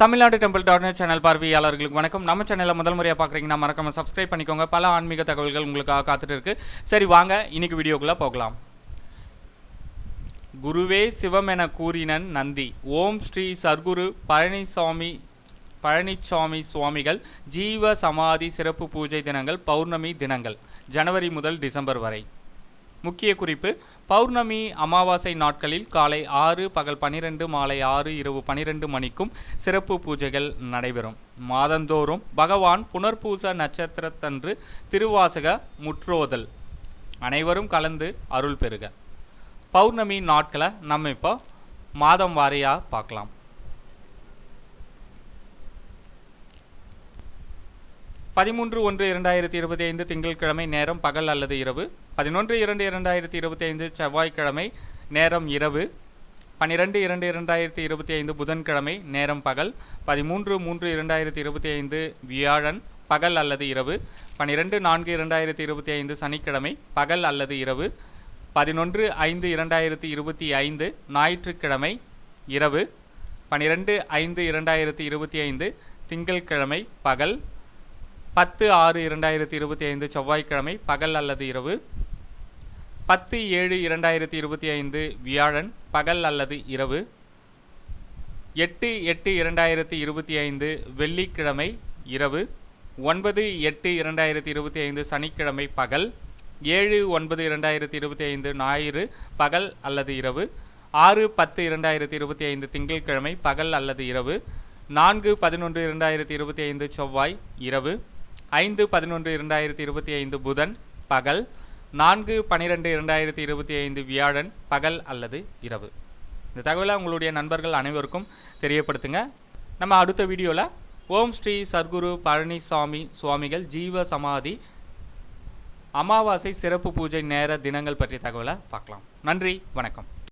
Tamilnadu temple dot net channel பார்வையாளர்களுக்கு வணக்கம். நம்ம சேனலை முதல் முறையாக பார்க்குறீங்கன்னா மறக்காம சப்ஸ்கிரைப் பண்ணிக்கோங்க. பல ஆன்மீக தகவல்கள் உங்களுக்காக காத்துட்டு இருக்கு. சரி வாங்க. இன்னைக்கு வீடியோக்குள்ளே போகலாம். குருவே சிவம் என கூறினன் நந்தி. ஓம் ஸ்ரீ சர்க்குரு பழனிசாமி பழனிசாமி சுவாமிகள் ஜீவ சமாதி சிறப்பு பூஜை தினங்கள் பௌர்ணமி தினங்கள் ஜனவரி முதல் டிசம்பர் வரை. முக்கிய குறிப்பு. பௌர்ணமி அமாவாசை நாட்களில் காலை ஆறு பகல் பனிரெண்டு மாலை ஆறு இரவு பனிரெண்டு மணிக்கும் சிறப்பு பூஜைகள் நடைபெறும். மாதந்தோறும் பகவான் புனர்பூச நட்சத்திரத்தன்று திருவாசக முற்றோதல். அனைவரும் கலந்து அருள் பெறுக. பௌர்ணமி நாட்களை நம்ம இப்போ மாதம் வாரியாக பார்க்கலாம். பதிமூன்று ஒன்று இரண்டாயிரத்தி இருபத்தி ஐந்து திங்கட்கிழமை நேரம் பகல் அல்லது இரவு. பதினொன்று இரண்டு இரண்டாயிரத்தி இருபத்தி ஐந்து செவ்வாய்க்கிழமை நேரம் இரவு. பனிரெண்டு இரண்டு இரண்டாயிரத்தி இருபத்தி ஐந்து புதன்கிழமை நேரம் பகல். பதிமூன்று மூன்று இரண்டாயிரத்தி இருபத்தி ஐந்து வியாழன் பகல் அல்லது இரவு. பனிரெண்டு நான்கு இரண்டாயிரத்தி இருபத்தி ஐந்து சனிக்கிழமை பகல் அல்லது இரவு. பதினொன்று ஐந்து இரண்டாயிரத்தி இருபத்தி ஐந்து ஞாயிற்றுக்கிழமை இரவு. பனிரெண்டு ஐந்து இரண்டாயிரத்தி இருபத்தி ஐந்து திங்கட்கிழமை பகல். பத்து ஆறு இரண்டாயிரத்தி இருபத்தி ஐந்து செவ்வாய்க்கிழமை பகல் அல்லது இரவு. பத்து ஏழு இரண்டாயிரத்தி இருபத்தி ஐந்து வியாழன் பகல் அல்லது இரவு. எட்டு எட்டு இரண்டாயிரத்தி இருபத்தி ஐந்து வெள்ளிக்கிழமை இரவு. ஒன்பது எட்டு இரண்டாயிரத்தி இருபத்தி ஐந்து சனிக்கிழமை பகல். ஏழு ஒன்பது இரண்டாயிரத்தி இருபத்தி ஐந்து ஞாயிறு பகல் அல்லது இரவு. ஆறு பத்து இரண்டாயிரத்தி இருபத்தி ஐந்து திங்கட்கிழமை பகல் அல்லது இரவு. நான்கு பதினொன்று இரண்டாயிரத்தி இருபத்தி ஐந்து செவ்வாய் இரவு. ஐந்து பதினொன்று இரண்டாயிரத்தி இருபத்தி ஐந்து புதன் பகல். நான்கு பனிரெண்டு இரண்டாயிரத்தி இருபத்தி ஐந்து வியாழன் பகல் அல்லது இரவு. இந்த தகவலை உங்களுடைய நண்பர்கள் அனைவருக்கும் தெரியப்படுத்துங்க. நம்ம அடுத்த வீடியோவில் ஓம் ஸ்ரீ சர்க்குரு பழனிசாமி சுவாமிகள் ஜீவ சமாதி அமாவாசை சிறப்பு பூஜை நேர தினங்கள் பற்றிய தகவலை பார்க்கலாம். நன்றி வணக்கம்.